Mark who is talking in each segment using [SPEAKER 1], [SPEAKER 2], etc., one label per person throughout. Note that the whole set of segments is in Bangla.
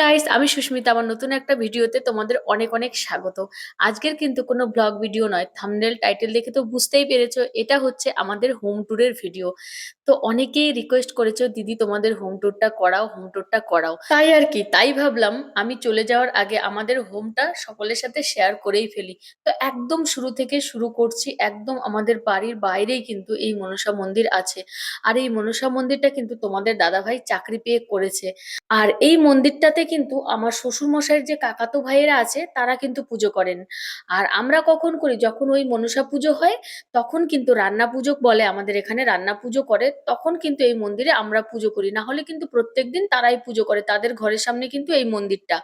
[SPEAKER 1] গাইস আমি সুস্মিতা আমার নতুন একটা ভিডিওতে তোমাদের অনেক অনেক স্বাগত আজকের কিন্তু কোনো ব্লগ ভিডিও নয় থামনেল টাইটেল দেখে তো বুঝতেই পেরেছো এটা হচ্ছে আমাদের হোম ট্যুরের ভিডিও তো অনেকেই রিকোয়েস্ট করেছো দিদি তোমাদের হোম ট্যুরটা করাও হোম ট্যুরটা করাও তাই আর কি তাই ভাবলাম আমি চলে যাওয়ার আগে আমাদের হোমটা সকলের সাথে শেয়ার করেই ফেলি তো একদম শুরু থেকে শুরু করছি একদম আমাদের বাড়ির বাইরেই কিন্তু এই মনসা মন্দির আছে আর এই মনসা মন্দিরটা কিন্তু তোমাদের দাদাভাই চাকরি পেয়ে করেছে আর এই মন্দিরটাতে কিন্তু আমার শ্বশুরমশাইয়ের যে কাকাতো ভাইয়েরা আছে তারা কিন্তু পুজো করেন আর আমরা কখন করি যখন ওই মনসা পুজো হয় তখন কিন্তু রান্না পুজো বলে আমাদের এখানে রান্না পুজো করে তখন কিন্তু এই মন্দিরে আমরা পুজো করি না হলে কিন্তু প্রত্যেক দিন তারাই পুজো করে তাদের ঘরের সামনে কিন্তু এই মন্দিরটা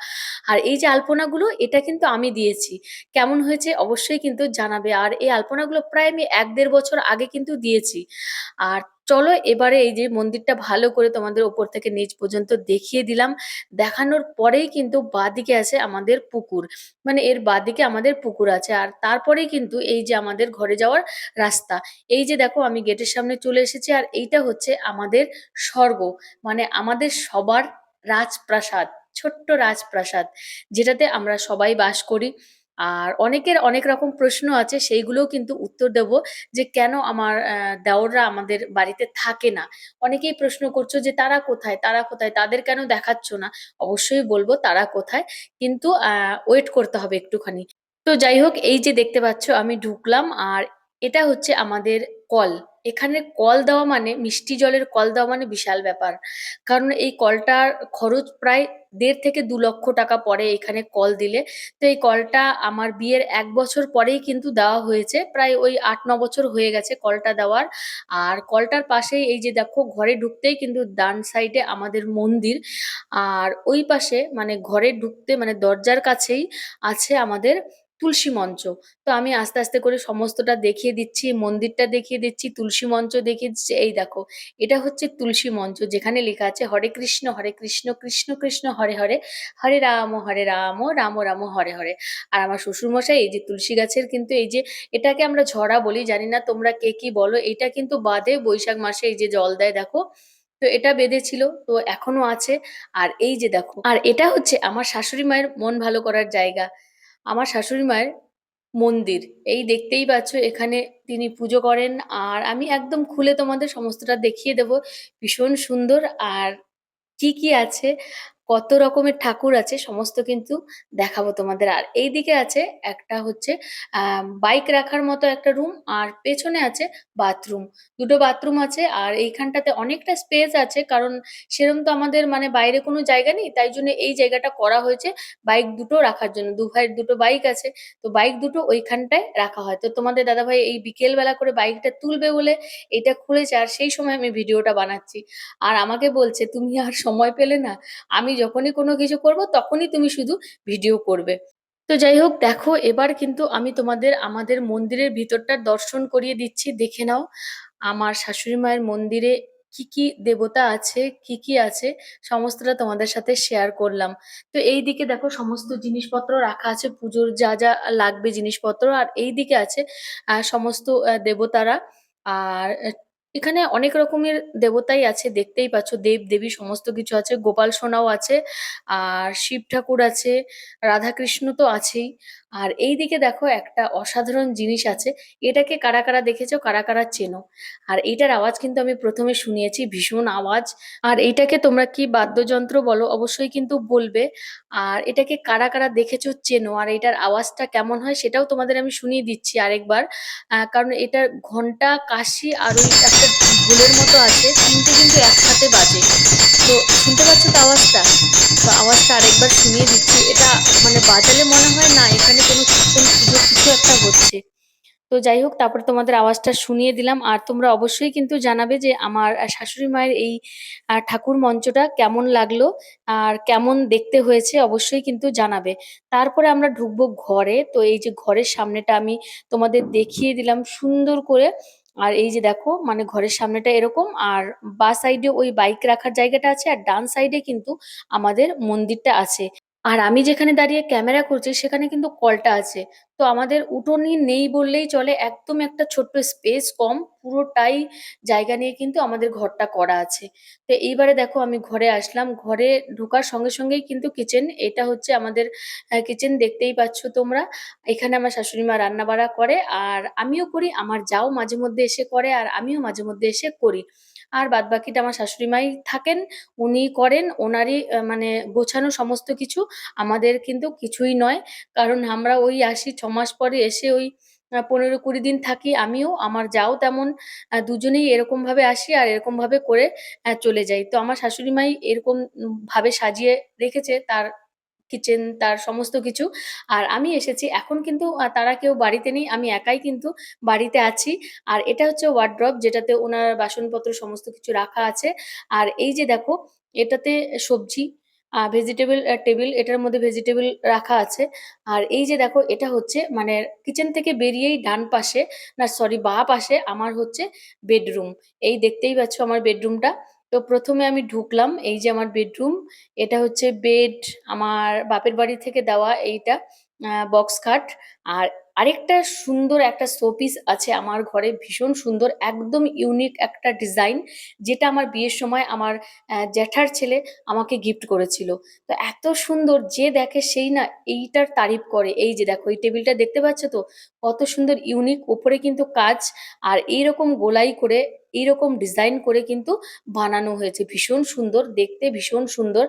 [SPEAKER 1] আর এই যে আলপনাগুলো এটা কিন্তু আমি দিয়েছি কেমন হয়েছে অবশ্যই কিন্তু জানাবে আর এই আলপনাগুলো প্রায় আমি এক দেড় বছর আগে কিন্তু দিয়েছি আর চলো এবারে এই যে মন্দিরটা ভালো করে তোমাদের ওপর থেকে নিচ পর্যন্ত দেখিয়ে দিলাম দেখানোর পরেই কিন্তু বাদিকে আছে আমাদের পুকুর মানে এর বাদিকে আমাদের পুকুর আছে আর তারপরেই কিন্তু এই যে আমাদের ঘরে যাওয়ার রাস্তা এই যে দেখো আমি গেটের সামনে চলে এসেছি আর এইটা হচ্ছে আমাদের স্বর্গ মানে আমাদের সবার রাজপ্রাসাদ ছোট্ট রাজপ্রাসাদ যেটাতে আমরা সবাই বাস করি আর অনেকের অনেক রকম প্রশ্ন আছে সেইগুলোও কিন্তু উত্তর দেব যে কেন আমার দেওররা আমাদের বাড়িতে থাকে না অনেকেই প্রশ্ন করছো যে তারা কোথায় তারা কোথায় তাদের কেন দেখাচ্ছ না অবশ্যই বলবো তারা কোথায় কিন্তু ওয়েট করতে হবে একটুখানি তো যাই হোক এই যে দেখতে পাচ্ছ আমি ঢুকলাম আর এটা হচ্ছে আমাদের কল এখানে কল দেওয়া মানে মিষ্টি জলের কল দেওয়া মানে বিশাল ব্যাপার কারণ এই কলটার খরচ প্রায় দেড় থেকে দু লক্ষ টাকা পড়ে এখানে কল দিলে তো এই কলটা আমার বিয়ের এক বছর পরেই কিন্তু দেওয়া হয়েছে প্রায় ওই আট ন বছর হয়ে গেছে কলটা দেওয়ার আর কলটার পাশেই এই যে দেখো ঘরে ঢুকতেই কিন্তু ডান সাইডে আমাদের মন্দির আর ওই পাশে মানে ঘরে ঢুকতে মানে দরজার কাছেই আছে আমাদের তুলসী মঞ্চ। তো আমি আস্তে, আস্তে করে সমস্তটা দেখিয়ে দিচ্ছি, মন্দিরটা দেখিয়ে দিচ্ছি, তুলসী মঞ্চ দেখিয়ে দিচ্ছি। এই দেখো, এটা হচ্ছে তুলসী মঞ্চ যেখানে লেখা আছে হরে কৃষ্ণ, হরে কৃষ্ণ, কৃষ্ণ কৃষ্ণ, হরে হরে, হরে রাম, হরে রাম, রাম রাম, হরে হরে। আর আমার শ্বশুরমশাই এই যে তুলসী গাছের কিন্তু এই যে এটাকে আমরা ঝরা বলি জানি না তোমরা কে কি বলো? এটা কিন্তু বাদে বৈশাখ মাসে এই যে জল দেয় দেখো। তো এটা বেঁধেছিল। তো এখনো আছে। আর এই যে দেখো আর এটা হচ্ছে আমার শাশুড়ি মায়ের মন ভালো করার জায়গা। আমার শাশুড়ি মায়ের মন্দির। এই দেখতেই পাচ্ছ এখানে তিনি পুজো করেন। আর আমি একদম খুলে তোমাদের সমস্তটা দেখিয়ে দেবো। ভীষণ সুন্দর আর কি, কি আছে কত রকমের ঠাকুর আছে সমস্ত কিন্তু দেখাবো তোমাদের আর এই দিকে আছে একটা হচ্ছে বাইক রাখার মতো একটা রুম আর পেছনে আছে বাথরুম দুটো বাথরুম আছে আর এইখানটাতে অনেকটা স্পেস আছে কারণ সেরম তো আমাদের মানে বাইরে কোনো জায়গা নেই তাই জন্য এই জায়গাটা করা হয়েছে বাইক দুটো রাখার জন্য দু ভাইয়ের দুটো বাইক আছে তো বাইক দুটো ওইখানটায় রাখা হয় তো তোমাদের দাদাভাই এই বিকেলবেলা করে বাইকটা তুলবে বলে এটা খুলেছে আর সেই সময় আমি ভিডিওটা বানাচ্ছি আর আমাকে বলছে তুমি আর সময় পেলে না আমি যখনই কোনো কিছু করব তখনই তুমি শুধু ভিডিও করবে তো যাই হোক দেখো এবার কিন্তু আমি তোমাদের আমাদের মন্দিরের ভিতরটা দর্শন করিয়ে দিচ্ছি দেখে নাও আমার শাশুড়ি মায়ের মন্দিরে কি কি দেবতা আছে কি কি আছে সমস্তটা তোমাদের সাথে শেয়ার করলাম তো এই দিকে দেখো সমস্ত জিনিসপত্র রাখা আছে পুজোর যা যা লাগবে জিনিসপত্র আর এই দিকে আছে সমস্ত দেবতারা আর এখানে অনেক রকমের দেবতাই আছে দেখতেই পাচ্ছ দেব দেবী সমস্ত কিছু আছে গোপাল সোনাও আছে আর শিব ঠাকুর আছে রাধা কৃষ্ণ তো আছেই আর এই দিকে দেখো একটা অসাধারণ জিনিস আছে এটাকে কারা কারা দেখেছো কারা কারা চেনো আর এটার আওয়াজ কিন্তু আমি প্রথমে শুনিয়েছি ভীষণ আওয়াজ আর এটাকে তোমরা কি বাদ্যযন্ত্র বলো অবশ্যই কিন্তু বলবে আর এটাকে কারা কারা দেখেছো চেনো আর এটার আওয়াজটা কেমন হয় সেটাও তোমাদের আমি শুনিয়ে দিচ্ছি আরেকবার কারণ এটার ঘন্টা কাশি আর ওই একটা ভুলের মতো আছে তিনটে কিন্তু একসাথে বাজে তো শুনতে পাচ্ছ তো আওয়াজটা তো আওয়াজটা আরেকবার শুনিয়ে দিচ্ছি এটা মানে বাজালে মনে হয় না এখানে কোনো কীর্তন পুজো কিছু একটা হচ্ছে তো যাই হোক তারপর তোমাদের আওয়াজটা শুনিয়ে দিলাম আর তোমরা অবশ্যই কিন্তু জানাবে যে আমার শাশুড়ি মায়ের এই ঠাকুর মঞ্চটা কেমন লাগলো আর কেমন দেখতে হয়েছে অবশ্যই কিন্তু জানাবে তারপরে আমরা ঢুকবো ঘরে তো এই যে ঘরের সামনেটা আমি তোমাদের দেখিয়ে দিলাম সুন্দর করে আর এই যে দেখো মানে ঘরের সামনেটা এরকম আর বা সাইডে ওই বাইক রাখার জায়গাটা আছে আর ডান সাইডে কিন্তু আমাদের মন্দিরটা আছে আর আমি যেখানে দাঁড়িয়ে ক্যামেরা করছি সেখানে কিন্তু কলটা আছে। তো আমাদের উঠোনি নেই বললেই চলে। একদম একটা ছোট্ট স্পেস কম। পুরোটাই জায়গা নিয়ে কিন্তু আমাদের ঘরটা করা আছে। তো এইবারে দেখো আমি ঘরে আসলাম। ঘরে ঢোকার সঙ্গে সঙ্গেই কিন্তু কিচেন। এটা হচ্ছে আমাদের কিচেন দেখতেই পাচ্ছ তোমরা। এখানে আমার শাশুড়ি মা রান্না-বাড়া করে। আর আমিও করি। আমার যাও মাঝে মধ্যে এসে করে আর আমিও মাঝে মধ্যে এসে করি। আর বাদ বাকিটা আমার শাশুড়ি মাই থাকেন উনি করেন ওনারই মানে গোছানো সমস্ত কিছু আমাদের কিন্তু কিছুই নয় কারণ আমরা ওই আসি ছ মাস পরে এসে ওই পনেরো কুড়ি দিন থাকি আমিও আমার যাও তেমন দুজনেই এরকমভাবে আসি আর এরকমভাবে করে চলে যাই তো আমার শাশুড়ি মাই এরকমভাবে সাজিয়ে রেখেছে তার কিচেন তার সমস্ত কিছু আর আমি এসেছি এখন কিন্তু তারা কেউ বাড়িতে নেই আমি একাই কিন্তু বাড়িতে আছি আর এটা হচ্ছে ওয়ার্ড্রপ যেটাতে ওনার বাসনপত্র সমস্ত কিছু রাখা আছে আর এই যে দেখো এটাতে সবজি ভেজিটেবল টেবিল এটার মধ্যে ভেজিটেবল রাখা আছে আর এই যে দেখো এটা হচ্ছে মানে কিচেন থেকে বেরিয়েই ডান পাশে না সরি বা পাশে আমার হচ্ছে বেডরুম এই দেখতেই পাচ্ছ আমার বেডরুমটা তো প্রথমে আমি ঢুকলাম এই যে আমার বেডরুম এটা হচ্ছে বেড আমার বাপের বাড়ি থেকে দেওয়া এইটা বক্স খাট আর আরেকটা সুন্দর একটা শোপিস আছে আমার ঘরে ভীষণ সুন্দর একদম ইউনিক একটা ডিজাইন যেটা আমার বিয়ের সময় আমার জ্যাঠার ছেলে আমাকে গিফট করেছিল তো এত সুন্দর যে দেখে সেই না এইটার তারিফ করে এই যে দেখো এই টেবিলটা দেখতে পাচ্ছ তো কত সুন্দর ইউনিক ওপরে কিন্তু কাজ আর এইরকম গোলাই করে এইরকম ডিজাইন করে কিন্তু বানানো হয়েছে ভীষণ সুন্দর দেখতে ভীষণ সুন্দর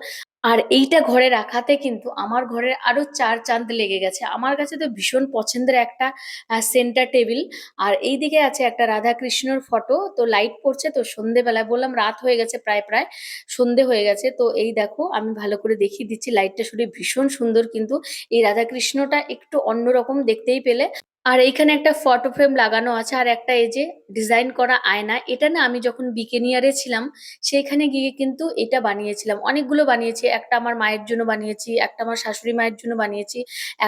[SPEAKER 1] আর এইটা ঘরে রাখাতে কিন্তু আমার ঘরের আরও চার চাঁদ লেগে গেছে আমার কাছে তো ভীষণ পছন্দের একটা সেন্টার টেবিল আর এই দিকে আছে একটা রাধাকৃষ্ণর ফটো তো লাইট পড়ছে তো সন্ধেবেলায় বললাম রাত হয়ে গেছে প্রায় প্রায় সন্ধে হয়ে গেছে তো এই দেখো আমি ভালো করে দেখিয়ে দিচ্ছি লাইটটা শুনে ভীষণ সুন্দর কিন্তু এই রাধা কৃষ্ণটা একটু অন্যরকম দেখতেই পেলে আর এইখানে একটা ফটো ফ্রেম লাগানো আছে আর একটা এই যে ডিজাইন করা আয়না এটা না আমি যখন বিকেনিয়ারে ছিলাম সেইখানে গিয়ে কিন্তু এটা বানিয়েছিলাম অনেকগুলো বানিয়েছি একটা আমার মায়ের জন্য বানিয়েছি একটা আমার শাশুড়ি মায়ের জন্য বানিয়েছি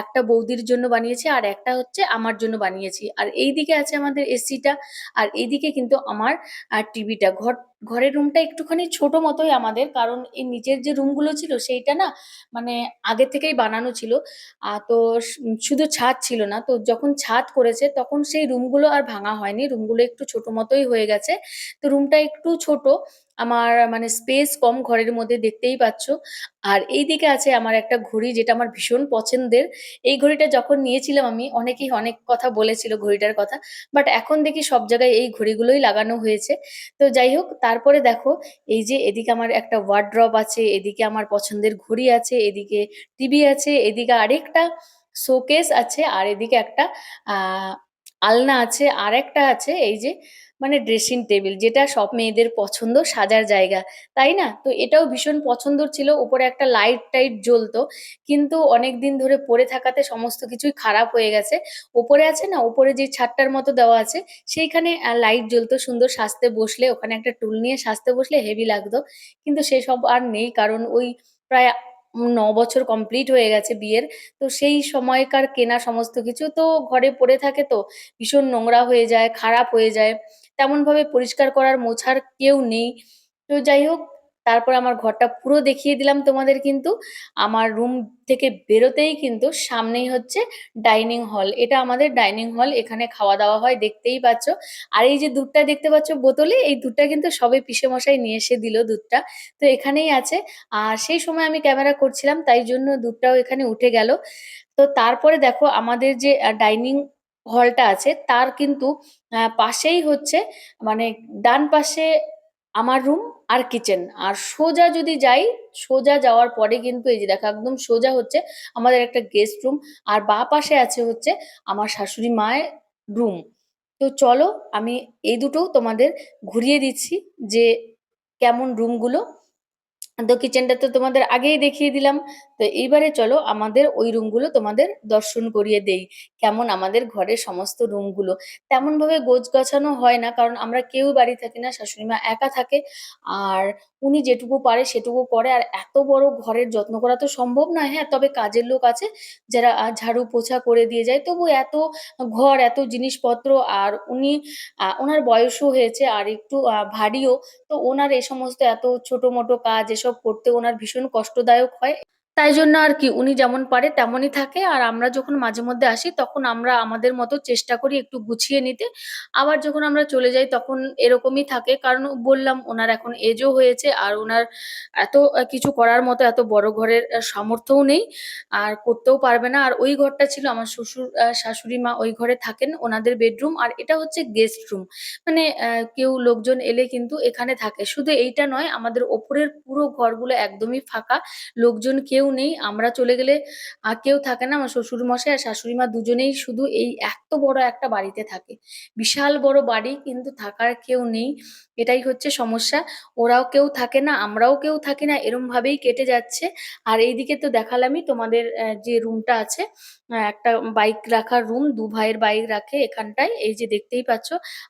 [SPEAKER 1] একটা বৌদির জন্য বানিয়েছি আর একটা হচ্ছে আমার জন্য বানিয়েছি আর এই দিকে আছে আমাদের এসিটা আর এইদিকে কিন্তু আমার টিভিটা ঘর ঘরের রুমটা একটুখানি ছোট মতোই আমাদের কারণ এই নিচের যে রুমগুলো ছিল সেইটা না মানে আগে থেকেই বানানো ছিল আর তো শুধু ছাদ ছিল না তো যখন ছাদ করেছে তখন সেই রুমগুলো আর ভাঙা হয়নি রুমগুলো একটু ছোট মতোই হয়ে গেছে তো রুমটা একটু ছোট আমার মানে স্পেস কম ঘরের মধ্যে দেখতেই পাচ্ছ আর এই দিকে আছে আমার একটা ঘড়ি যেটা আমার ভীষণ পছন্দের এই ঘড়িটা যখন নিয়েছিলাম আমি অনেকেই অনেক কথা বলেছিল ঘড়িটার কথা বাট এখন দেখি সব জায়গায় এই ঘড়িগুলোই লাগানো হয়েছে তো যাই হোক তারপরে দেখো এই যে এদিকে আমার একটা ওয়ার্ড্রপ আছে এদিকে আমার পছন্দের ঘড়ি আছে এদিকে টিভি আছে এদিকে আরেকটা শোকেস আছে আর এদিকে একটা আলনা আছে আর একটা আছে এই যে মানে ড্রেসিং টেবিল যেটা সব মেয়েদের পছন্দ সাজার জায়গা তাই না তো এটাও ভীষণ পছন্দর ছিল উপরে একটা লাইট টাইট জ্বলতো কিন্তু অনেক দিন ধরে পরে থাকাতে সমস্ত কিছুই খারাপ হয়ে গেছে ওপরে আছে না ওপরে যে ছাদটার মতো দেওয়া আছে সেইখানে লাইট জ্বলতো সুন্দর সাজতে বসলে ওখানে একটা টুল নিয়ে সাজতে বসলে হেভি লাগতো কিন্তু সেসব আর নেই কারণ ওই প্রায় ন বছর কমপ্লিট হয়ে গেছে বিয়ের তো সেই সময়কার কেনা সমস্ত কিছু তো ঘরে পড়ে থাকে তো ভীষণ নোংরা হয়ে যায় খারাপ হয়ে যায় তেমনভাবে পরিষ্কার করার মোছার কেউ নেই তো যাই হোক তারপর আমার ঘরটা পুরো দেখিয়ে দিলাম তোমাদের কিন্তু আমার রুম থেকে বেরোতেই কিন্তু সামনেই হচ্ছে ডাইনিং হল এটা আমাদের ডাইনিং হল এখানে খাওয়া দাওয়া হয় দেখতেই পাচ্ছ আর এই যে দুধটা দেখতে পাচ্ছ বোতলে এই দুধটা কিন্তু সবে পিসে মশাই নিয়ে এসে দিল দুধটা তো এখানেই আছে আর সেই সময় আমি ক্যামেরা করছিলাম তাই জন্য দুধটাও এখানে উঠে গেল তো তারপরে দেখো আমাদের যে ডাইনিং হলটা আছে তার কিন্তু পাশেই হচ্ছে মানে ডান পাশে আমার রুম আর কিচেন আর সোজা যদি যাই সোজা যাওয়ার পরে কিন্তু এই যে দেখো একদম সোজা হচ্ছে আমাদের একটা গেস্ট রুম আর বা পাশে আছে হচ্ছে আমার শাশুড়ি মায়ের রুম তো চলো আমি এই দুটো তোমাদের ঘুরিয়ে দিচ্ছি যে কেমন রুমগুলো তো কিচেনটা তো তোমাদের আগেই দেখিয়ে দিলাম তো এইবারে চলো আমাদের ওই রুমগুলো তোমাদের দর্শন করিয়ে দেই কেমন আমাদের ঘরের সমস্ত রুমগুলো তেমনভাবে গোছ গাছানো হয় না কারণ আমরা কেউ বাড়ি থাকি না শাশুড়ি মা একা থাকে আর উনি যেটুকু পারে সেটুকু করে আর এত বড় ঘরের যত্ন করা তো সম্ভব নয় হ্যাঁ তবে কাজের লোক আছে যারা ঝাড়ু পোছা করে দিয়ে যায় তবু এত ঘর এত জিনিসপত্র আর উনি ওনার বয়সও হয়েছে আর একটু ভারীও তো ওনার এই সমস্ত এত ছোট মোটো কাজ এসব এসব করতে ওনার ভীষণ কষ্টদায়ক হয় তাই জন্য আর কি উনি যেমন পারে তেমনই থাকে আর আমরা যখন মাঝে মধ্যে আসি তখন আমরা আমাদের মতো চেষ্টা করি একটু গুছিয়ে নিতে আবার যখন আমরা চলে যাই তখন এরকমই থাকে কারণ বললাম ওনার এখন এজও হয়েছে আর ওনার এত কিছু করার মতো এত বড় ঘরের সামর্থ্যও নেই আর করতেও পারবে না আর ওই ঘরটা ছিল আমার শ্বশুর শাশুড়ি মা ওই ঘরে থাকেন ওনাদের বেডরুম আর এটা হচ্ছে গেস্ট রুম মানে কেউ লোকজন এলে কিন্তু এখানে থাকে শুধু এইটা নয় আমাদের ওপরের পুরো ঘরগুলো একদমই ফাঁকা লোকজন কেউ নেই আমরা চলে গেলে আর কেউ থাকে না আমার শ্বশুর মশাই আর শাশুড়ি মা দুজনেই শুধু এই এত বড় একটা বাড়িতে থাকে বিশাল বড় বাড়ি কিন্তু থাকার কেউ নেই এটাই হচ্ছে সমস্যা ওরাও কেউ থাকে না আমরাও কেউ থাকি না এরম ভাবেই কেটে যাচ্ছে আর এইদিকে তো দেখালামই তোমাদের যে রুমটা আছে একটা বাইক রাখার রুম দু ভাইয়ের বাইক রাখে এখানটায় এই যে দেখতেই পাচ্ছ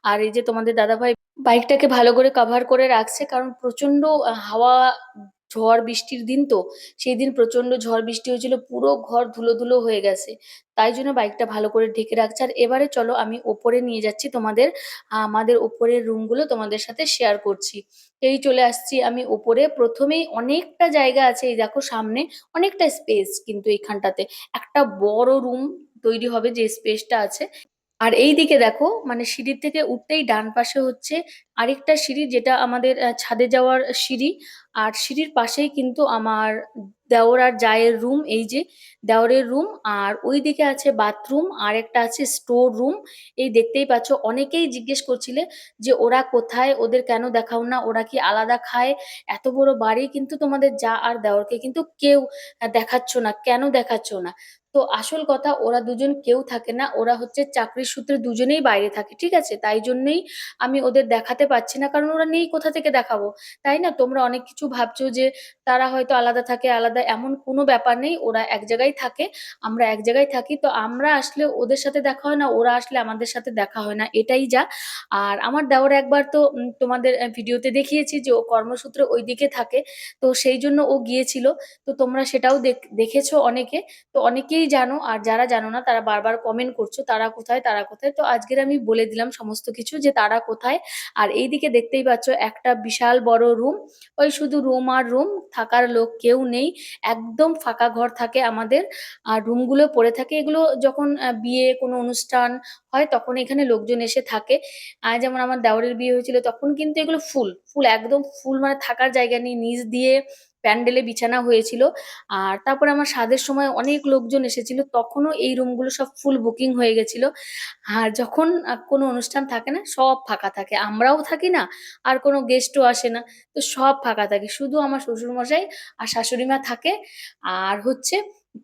[SPEAKER 1] আর এই যে তোমাদের দাদা ভাই বাইকটাকে ভালো করে কভার করে রাখছে কারণ প্রচন্ড হাওয়া ঝড় বৃষ্টির দিন তো সেই দিন প্রচন্ড ঝড় বৃষ্টি হয়েছিল পুরো ঘর ধুলো ধুলো হয়ে গেছে তাই জন্য বাইকটা ভালো করে ঢেকে রাখছে আর এবারে চলো আমি ওপরে নিয়ে যাচ্ছি তোমাদের আমাদের ওপরের রুমগুলো তোমাদের সাথে শেয়ার করছি এই চলে আসছি আমি ওপরে প্রথমেই অনেকটা জায়গা আছে এই দেখো সামনে অনেকটা স্পেস কিন্তু এইখানটাতে একটা বড় রুম তৈরি হবে যে স্পেসটা আছে আর এই দিকে দেখো মানে সিঁড়ির থেকে উঠতেই ডান পাশে হচ্ছে আরেকটা সিঁড়ি যেটা আমাদের ছাদে যাওয়ার সিঁড়ি আর সিঁড়ির পাশেই কিন্তু আমার দেওর আর জায়ের রুম এই যে দেওরের রুম আর ওই দিকে আছে বাথরুম আর একটা আছে স্টোর রুম এই দেখতেই পাচ্ছ অনেকেই জিজ্ঞেস করছিলে যে ওরা কোথায় ওদের কেন দেখাও না ওরা কি আলাদা খায় এত বড় বাড়ি কিন্তু তোমাদের যা আর দেওরকে কিন্তু কেউ দেখাচ্ছ না কেন দেখাচ্ছ না তো আসল কথা ওরা দুজন কেউ থাকে না। ওরা হচ্ছে চাকরির সূত্রে দুজনেই বাইরে থাকে। ঠিক আছে? তাই জন্যই আমি ওদের দেখাতে পারছি না। কারণ ওরা নেই কোথা থেকে দেখাবো? তাই না? তোমরা অনেক কিছু ভাবছো যে তারা হয়তো আলাদা থাকে, আলাদা এমন কোনো ব্যাপার নেই। ওরা এক জায়গায় থাকে, আমরা এক জায়গায় থাকি। তো আমরা আসলে ওদের সাথে দেখা হয় না, ওরা আসলে আমাদের সাথে দেখা হয় না। এটাই যা। আর আমার দেওয়ার একবার তো তোমাদের ভিডিওতে দেখিয়েছি যে ও কর্মসূত্রে ওইদিকে থাকে। তো সেই জন্য ও গিয়েছিল। তো তোমরা সেটাও দেখ দেখেছো অনেকে। তো অনেকেই অনেকেই জানো আর যারা জানো না তারা বারবার কমেন্ট করছো তারা কোথায় তারা কোথায় তো আজকের আমি বলে দিলাম সমস্ত কিছু যে তারা কোথায় আর এইদিকে দেখতেই পাচ্ছ একটা বিশাল বড় রুম ওই শুধু রুম আর রুম থাকার লোক কেউ নেই একদম ফাঁকা ঘর থাকে আমাদের আর রুমগুলো পড়ে থাকে এগুলো যখন বিয়ে কোনো অনুষ্ঠান হয় তখন এখানে লোকজন এসে থাকে আর যেমন আমার দেওয়ারের বিয়ে হয়েছিল তখন কিন্তু এগুলো ফুল ফুল একদম ফুল মানে থাকার জায়গা নেই নিচ দিয়ে প্যান্ডেলে বিছানা হয়েছিল আর তারপর আমার স্বাদের সময় অনেক লোকজন এসেছিল তখনও এই রুমগুলো সব ফুল বুকিং হয়ে গেছিল আর যখন কোনো অনুষ্ঠান থাকে না সব ফাঁকা থাকে আমরাও থাকি না আর কোনো গেস্টও আসে না তো সব ফাঁকা থাকে শুধু আমার শ্বশুরমশাই আর শাশুড়িমা থাকে আর হচ্ছে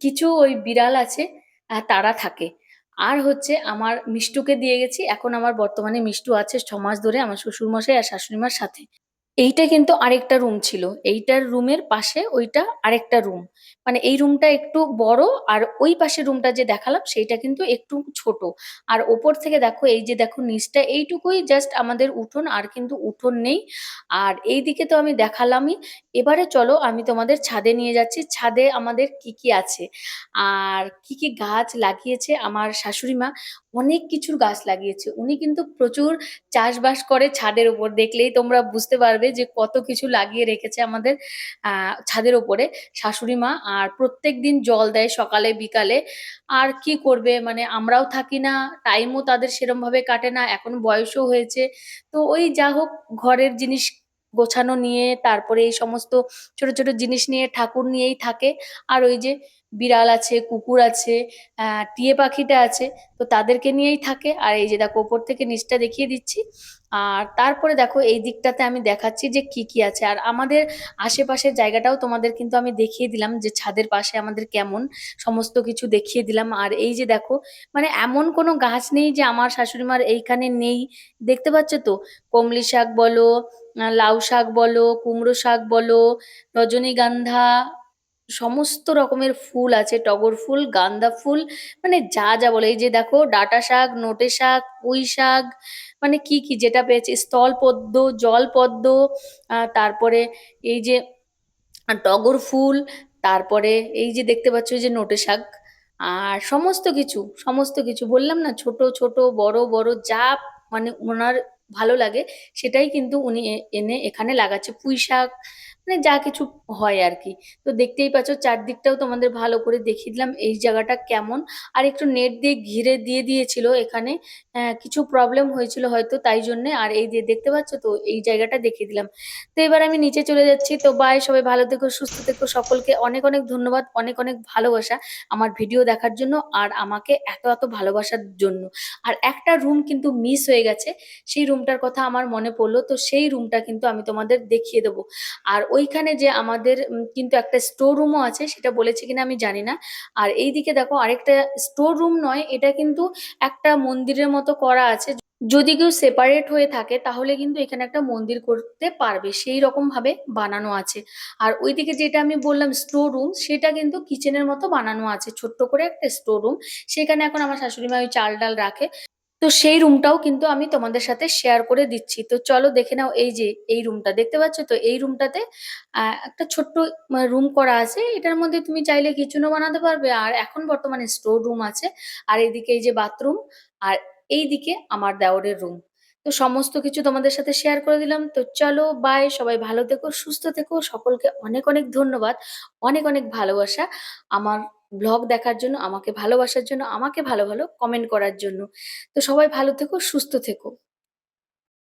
[SPEAKER 1] কিছু ওই বিড়াল আছে তারা থাকে আর হচ্ছে আমার মিষ্টুকে দিয়ে গেছি এখন আমার বর্তমানে মিষ্টু আছে ছ মাস ধরে আমার শ্বশুরমশাই আর শাশুড়িমার সাথে এইটা কিন্তু আরেকটা রুম ছিল এইটার রুমের পাশে ওইটা আরেকটা রুম মানে এই রুমটা একটু বড় আর ওই পাশে রুমটা যে দেখালাম সেইটা কিন্তু একটু ছোট আর ওপর থেকে দেখো এই যে দেখো নিচটা এইটুকুই জাস্ট আমাদের উঠোন আর কিন্তু উঠোন নেই আর এই দিকে তো আমি দেখালামই এবারে চলো আমি তোমাদের ছাদে নিয়ে যাচ্ছি ছাদে আমাদের কি কি আছে আর কি কি গাছ লাগিয়েছে আমার শাশুড়ি মা অনেক কিছুর গাছ লাগিয়েছে উনি কিন্তু প্রচুর চাষবাস করে ছাদের উপর দেখলেই তোমরা বুঝতে পারবে যে কত কিছু লাগিয়ে রেখেছে আমাদের ছাদের উপরে শাশুড়ি মা আর প্রত্যেক দিন জল দেয় সকালে বিকালে আর কি করবে মানে আমরাও থাকি না টাইমও তাদের সেরমভাবে কাটে না এখন বয়সও হয়েছে তো ওই যা হোক ঘরের জিনিস গোছানো নিয়ে তারপরে এই সমস্ত ছোট ছোট জিনিস নিয়ে ঠাকুর নিয়েই থাকে আর ওই যে বিড়াল আছে কুকুর আছে টিয়ে পাখিটা আছে তো তাদেরকে নিয়েই থাকে আর এই যে দেখো ওপর থেকে নিচটা দেখিয়ে দিচ্ছি আর তারপরে দেখো এই দিকটাতে আমি দেখাচ্ছি যে কি কি আছে আর আমাদের আশেপাশের জায়গাটাও তোমাদের কিন্তু আমি দেখিয়ে দিলাম যে ছাদের পাশে আমাদের কেমন সমস্ত কিছু দেখিয়ে দিলাম আর এই যে দেখো মানে এমন কোনো গাছ নেই যে আমার শাশুড়িমার এইখানে নেই দেখতে পাচ্ছ তো কমলি শাক বলো লাউ শাক বলো কুমড়ো শাক বলো রজনীগন্ধা সমস্ত রকমের ফুল আছে টগর ফুল গান্দা ফুল মানে যা যা বলে এই যে দেখো ডাঁটা শাক নোটে শাক পুঁই শাক মানে কি কি যেটা পেয়েছে স্থল পদ্ম জল পদ্ম তারপরে এই যে টগর ফুল তারপরে এই যে দেখতে পাচ্ছ যে নোটে শাক আর সমস্ত কিছু সমস্ত কিছু বললাম না ছোট ছোট বড় বড় যা মানে ওনার ভালো লাগে সেটাই কিন্তু উনি এনে এখানে লাগাচ্ছে পুঁই শাক মানে যা কিছু হয় আর কি তো দেখতেই পাচ্ছ চারদিকটাও তোমাদের ভালো করে দেখিয়ে দিলাম এই জায়গাটা কেমন আর একটু নেট দিয়ে ঘিরে দিয়ে দিয়েছিল এখানে হ্যাঁ, কিছু প্রবলেম হয়েছিল হয়তো তাই জন্যে আর এই দিয়ে দেখতে পাচ্ছ তো এই জায়গাটা দেখিয়ে দিলাম তো এবার আমি নিচে চলে যাচ্ছি তো বাই সবাই ভালো থেকো সুস্থ থেকো সকলকে অনেক অনেক ধন্যবাদ অনেক অনেক ভালোবাসা আমার ভিডিও দেখার জন্য আর আমাকে এত এত ভালোবাসার জন্য আর একটা রুম কিন্তু মিস হয়ে গেছে সেই রুমটার কথা আমার মনে পড়লো তো সেই রুমটা কিন্তু আমি তোমাদের দেখিয়ে দেবো আর ওইখানে যে আমাদের কিন্তু একটা স্টোর রুমও আছে সেটা বলেছে কিনা আমি জানি না আর এই দিকে দেখো আরেকটা স্টোর রুম নয় এটা কিন্তু একটা মন্দিরের মতো করা আছে যদি কেউ সেপারেট হয়ে থাকে তাহলে কিন্তু এখানে একটা মন্দির করতে পারবে সেই রকম ভাবে বানানো আছে আর ওইদিকে যেটা আমি বললাম স্টোর রুম সেটা কিন্তু কিচেনের মতো বানানো আছে ছোট্ট করে একটা স্টোর রুম সেখানে এখন আমার শাশুড়ি মা ওই চাল ডাল রাখে তো সেই রুমটাও কিন্তু আমি তোমাদের সাথে শেয়ার করে দিচ্ছি তো চলো দেখে নাও এই যে এই রুমটা দেখতে পাচ্ছ তো এই রুমটাতে একটা ছোট্ট রুম করা আছে এটার মধ্যে তুমি চাইলে কিচেনও বানাতে পারবে আর এখন বর্তমানে স্টোর রুম আছে আর এইদিকে এই যে বাথরুম আর এইদিকে আমার দেওরের রুম তো সমস্ত কিছু তোমাদের সাথে শেয়ার করে দিলাম তো চলো বাই সবাই ভালো থেকো সুস্থ থেকো সকলকে অনেক অনেক ধন্যবাদ অনেক অনেক ভালোবাসা আমার ব্লগ দেখার জন্য আমাকে ভালোবাসার জন্য আমাকে ভালো ভালো কমেন্ট করার জন্য তো সবাই ভালো থেকো সুস্থ থেকো